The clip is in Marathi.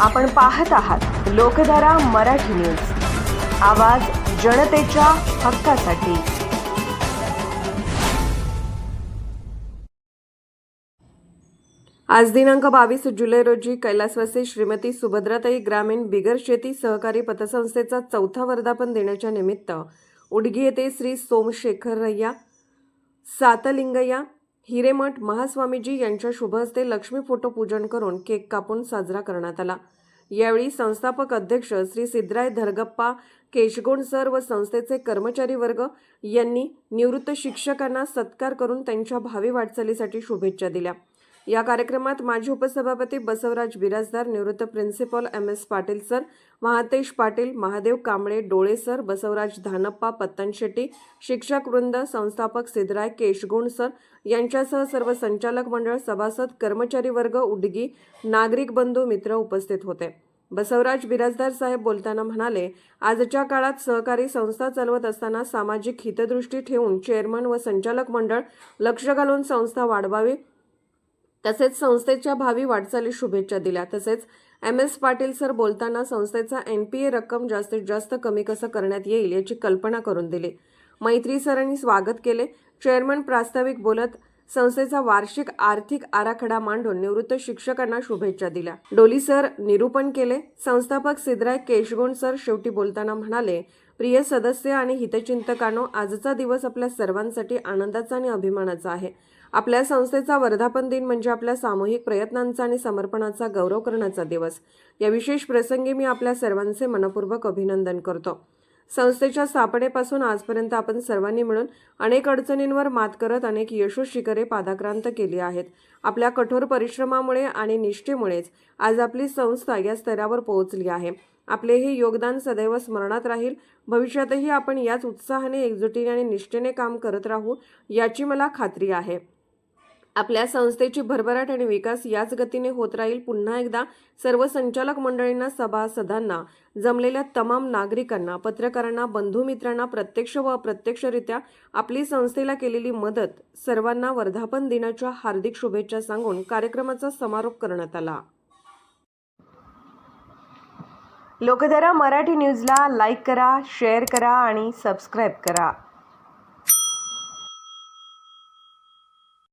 आपण पाहत आहात लोकधारा मराठी न्यूज. आवाज जनतेच्या हक्कासाठी. आज दिनांक बावीस जुलै रोजी कैलासवासी श्रीमती सुभद्राताई ग्रामीण बिगर शेती सहकारी पतसंस्थेचा चौथा वर्धापन देण्याच्या निमित्त उडगी येथे श्री सोमशेखरय्या सातलिंगय्या हिरेमठ महास्वामीजी यांच्या शुभ हस्ते लक्ष्मी फोटो पूजन करून केक कापून साजरा करण्यात आला. यावेळी संस्थापक अध्यक्ष श्री सिद्धराय धरगप्पा केशगोण सर व संस्थेचे कर्मचारी वर्ग यांनी निवृत्त शिक्षकांना सत्कार करून त्यांच्या भावी वाटचालीसाठी शुभेच्छा दिल्या. या कार्यक्रमात माजी उपसभापती बसवराज बिराजदार निवृत्त principal M S Patil sir Mahatesh Patil Mahadev Kamble Dole sir Basavaraj धानप्पा पत्तन शेट्टी शिक्षक वृंद संस्थापक सिद्धराय केशगुण सर यांच्यासह सर्व संचालक मंडळ सभासद कर्मचारी वर्ग उडगी नागरिक बंधू मित्र उपस्थित होते. बसवराज बिराजदार साहेब बोलताना म्हणाले आजच्या काळात सहकारी संस्था चालवत असताना सामाजिक हितदृष्टी ठेवून चेअरमन व संचालक मंडळ लक्ष घालून संस्था वाढवावी तसेच संस्थेच्या भावी वाटचाली शुभेच्छा दिल्या. तसेच एम एस पाटील सर बोलताना संस्थेचा एन पी ए रक्कम जास्तीत जास्त कमी कसं करण्यात येईल याची कल्पना करून दिली. मैत्री सरांनी स्वागत केले. चेअरमन प्रास्ताविक बोलत संस्थेचा वार्षिक आर्थिक आराखडा मांडून निवृत्त शिक्षकांना शुभेच्छा दिल्या. डोली सर निरूपण केले. संस्थापक सिद्धराय केशगुण सर शेवटी बोलताना म्हणाले प्रिय सदस्य आणि हितचिंतकांनो आजचा दिवस आपल्या सर्वांसाठी आनंदाचा आणि अभिमानाचा आहे. आपल्या संस्थेचा वर्धापन दिन म्हणजे आपल्या सामूहिक प्रयत्नांचा आणि समर्पणाचा गौरव करण्याचा दिवस. या विशेष प्रसंगी मी आपल्या सर्वांचे मनपूर्वक अभिनंदन करतो. संस्थेच्या स्थापनेपासून आजपर्यंत आपण सर्वांनी मिळून अनेक अडचणींवर मात करत अनेक यशो शिखरे पादाक्रांत केली आहेत. आपल्या कठोर परिश्रमामुळे आणि निष्ठेमुळेच आज आपली संस्था या स्तरावर पोहोचली आहे. आपले हे योगदान सदैव स्मरणात राहील. भविष्यातही आपण याच उत्साहाने एकजुटीने आणि निष्ठेने काम करत राहू याची मला खात्री आहे. आपल्या संस्थेची भरभराट आणि विकास याच गतीने होत राहील. पुन्हा एकदा सर्व संचालक मंडळींना सभासदांना जमलेल्या तमाम नागरिकांना पत्रकारांना बंधुमित्रांना प्रत्यक्ष व अप्रत्यक्षरित्या आपली संस्थेला केलेली मदत सर्वांना वर्धापन दिनाच्या हार्दिक शुभेच्छा सांगून कार्यक्रमाचा समारोप करण्यात आला. लोकधारा मराठी न्यूजला लाईक करा शेअर करा आणि सबस्क्राईब करा.